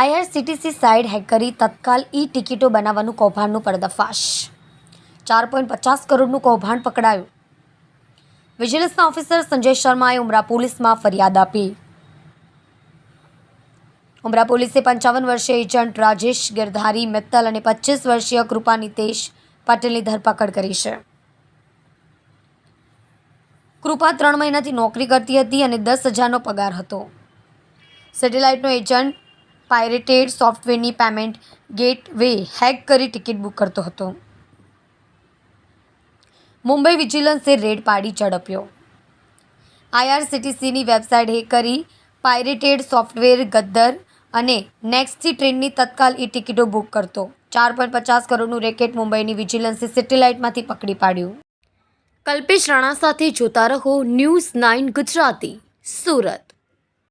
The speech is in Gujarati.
આઈઆરસીટીસી સાઇડ હેક કરી તત્કાલ ઈ ટિકિટો બનાવવાનું કૌભાંડનું પર્દાફાશ. ચાર પોઈન્ટ પચાસ કરોડનું કૌભાંડ પકડાયું. વિજિલન્સના ઓફિસર સંજય શર્માએ ઉમરા પોલીસમાં ફરિયાદ આપી. ઉમરા પોલીસે પંચાવન વર્ષીય એજન્ટ રાજેશ ગિરધારી, મિત્તલ અને પચીસ વર્ષીય કૃપા નિતેશ પટેલની ધરપકડ કરી છે. કૃપા ત્રણ મહિનાથી નોકરી કરતી હતી અને દસ હજારનો પગાર હતો. સેટેલાઇટનો એજન્ટ પાયરેટેડ સોફ્ટવેરની પેમેન્ટ ગેટવે હેક કરી ટિકિટ બુક કરતો હતો. મુંબઈ વિજિલન્સે રેડ પાડી ઝડપ્યો. આઈઆરસીટીસીની વેબસાઇટ હેક કરી પાયરેટેડ સોફ્ટવેર ગદ્દર અને નેક્સ્ટથી ટ્રેનની તત્કાલ ઈ ટિકિટો બુક કરતો. ચાર પોઈન્ટ પચાસ કરોડનું રેકેટ મુંબઈની વિજિલન્સે સેટેલાઇટમાંથી પકડી પાડ્યું. કલ્પેશ રાણા સાથે જોતા રહો ન્યૂઝ નાઇન ગુજરાતી, સુરત.